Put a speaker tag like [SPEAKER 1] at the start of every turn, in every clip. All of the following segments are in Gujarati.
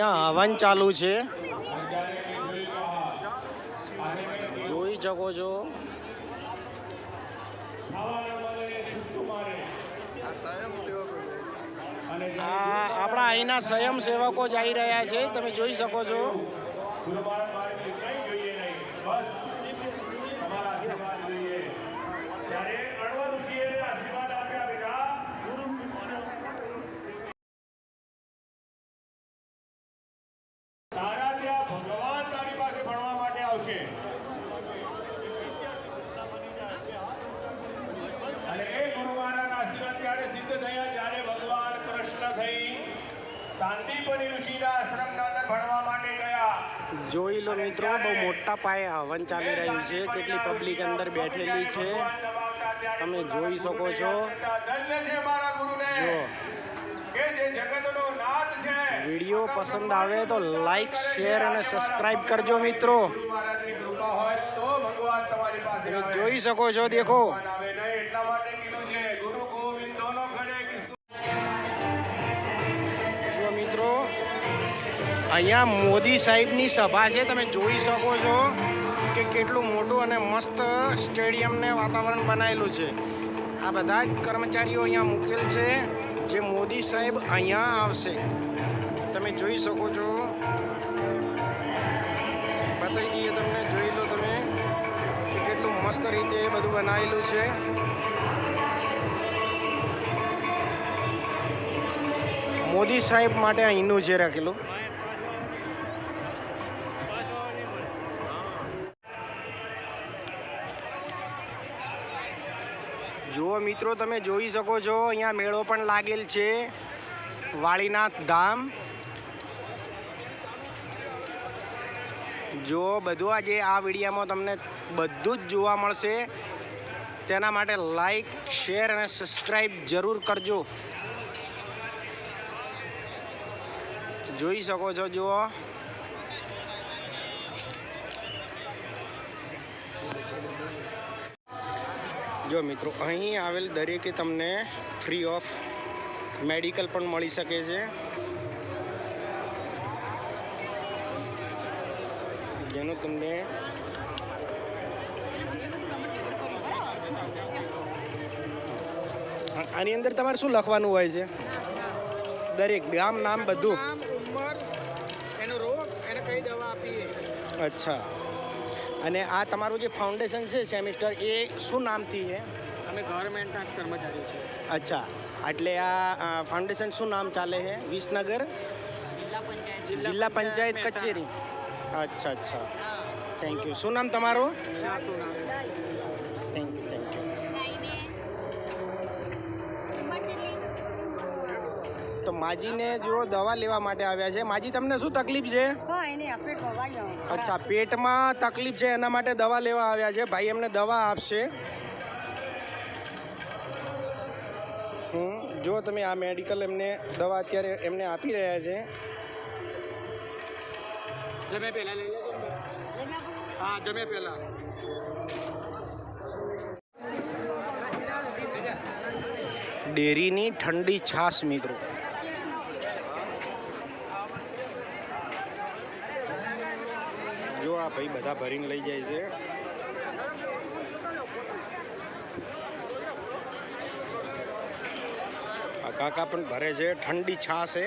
[SPEAKER 1] અહીંયા હવન ચાલુ છે. જોઈ શકો છો. આપણા અહીંના સ્વયંસેવકો જઈ રહ્યા છે. તમે જોઈ શકો છો.
[SPEAKER 2] આવશે અને એ ગુરુ આશીર્વાદ ત્યારે સિદ્ધ થયા જ્યારે ભગવાન કૃષ્ણ થઈ શાંતિપની ઋષિના આશ્રમના અંદર ભણવા માટે ગયા.
[SPEAKER 1] જોઈ લો મિત્રો બહુ મોટા પાયે હવન ચાલી રહ્યું છે કેટલી પબ્લિક અંદર બેઠેલી છે. તમે જોઈ શકો છો.
[SPEAKER 2] ધન્ય છે મારા ગુરુને
[SPEAKER 1] જો
[SPEAKER 2] કે જે જગતનો નાથ છે
[SPEAKER 1] વીડિયો પસંદ આવે તો લાઈક શેર અને સબસ્ક્રાઇબ કરજો મિત્રો. તમે જોઈ શકો છો દેખો. જો મિત્રો અહીંયા મોદી સાહેબની સભા છે તમે જોઈ શકો છો કે કેટલું મોટું અને મસ્ત સ્ટેડિયમને વાતાવરણ બનાવેલું છે. આ બધા જ કર્મચારીઓ અહીંયા મૂકેલ છે. જે મોદી સાહેબ અહીંયા આવશે. તમે જોઈ શકો છો. બતાવી દઈએ તમને જોઈ લો તમે. કેટલું મસ્ત રીતે બધું બનાવેલું છે. મોદી સાહેબ માટે અહીંનું જે રાખેલું. જુઓ મિત્રો, તમે જોઈ શકો છો, અહીંયા મેળો પણ લાગેલ છે, વાળીનાથ ધામ. જો બધું આજે આ વિડીયામાં તમને બધું જ જોવા મળશે. તેના માટે લાઈક શેર અને સબસ્ક્રાઈબ જરૂર કરજો. જોઈ શકો છો, જુઓ. જો મિત્રો અહીં આવેલ દરેકે તમને ફ્રી ઓફ મેડિકલ પણ મળી શકે છે. જેનું તમને આની અંદર તમારે શું લખવાનું હોય છે? દરેક ગામ નામ બધું?
[SPEAKER 3] એનો રોગ એને કઈ દવા આપીએ.
[SPEAKER 1] અચ્છા. અને આ તમારું જે ફાઉન્ડેશન છે સેમિસ્ટર એ શું નામથી છે?
[SPEAKER 3] અમે ગવર્મેન્ટના જ કર્મચારીઓ છે
[SPEAKER 1] અચ્છા એટલે આ ફાઉન્ડેશન શું નામ ચાલે છે? વિસનગર? જિલ્લા પંચાયત. કચેરી. અચ્છા અચ્છા. થેન્ક યુ શું નામ તમારું
[SPEAKER 3] શાકનું નામ
[SPEAKER 1] થેન્ક યુ થેન્ક યુ તો માજીને જો દવા લેવા માટે આવ્યા છે. માજી તમને શું તકલીફ છે? અચ્છા પેટમાં તકલીફ છે એના માટે દવા લેવા આવ્યા છે. ભાઈ એમને દવા આપશે. હમ જો તમે આ મેડિકલ એમને દવા અત્યારે એમને આપી રહ્યા છે.
[SPEAKER 3] જમે પહેલા લઈ લેજો. હા જમે પહેલા.
[SPEAKER 1] ડેરીની ઠંડી છાશ મિત્રો. જો આ ભાઈ બધા ભરીને લઈ જાય છે. આ કાકા પણ ભરે છે. ઠંડી છાશ. છે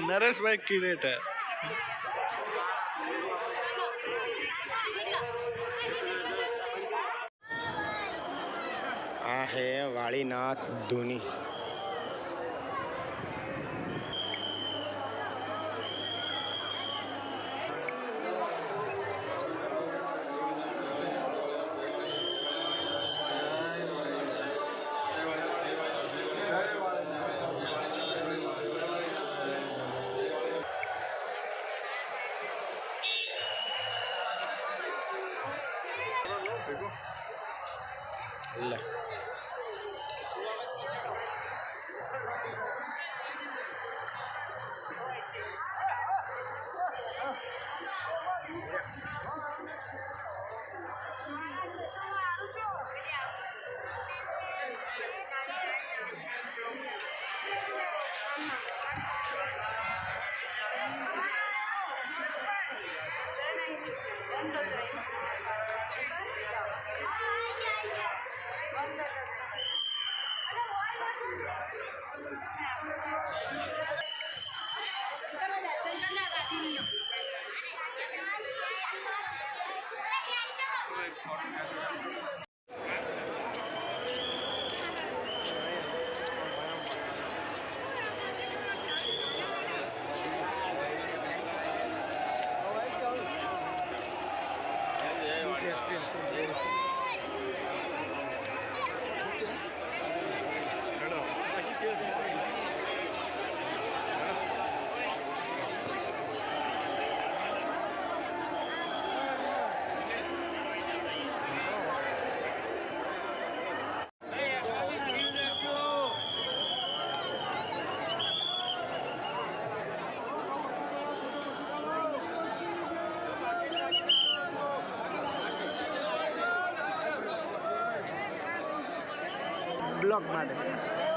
[SPEAKER 3] નરેશભાઈ કિરેટર
[SPEAKER 1] આ હે વાળીનાથ ધોની. બ્લોક માટે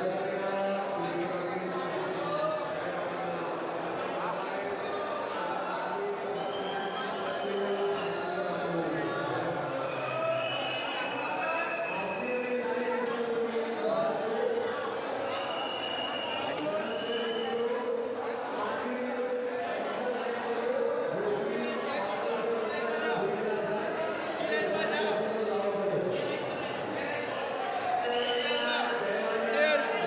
[SPEAKER 1] Amen.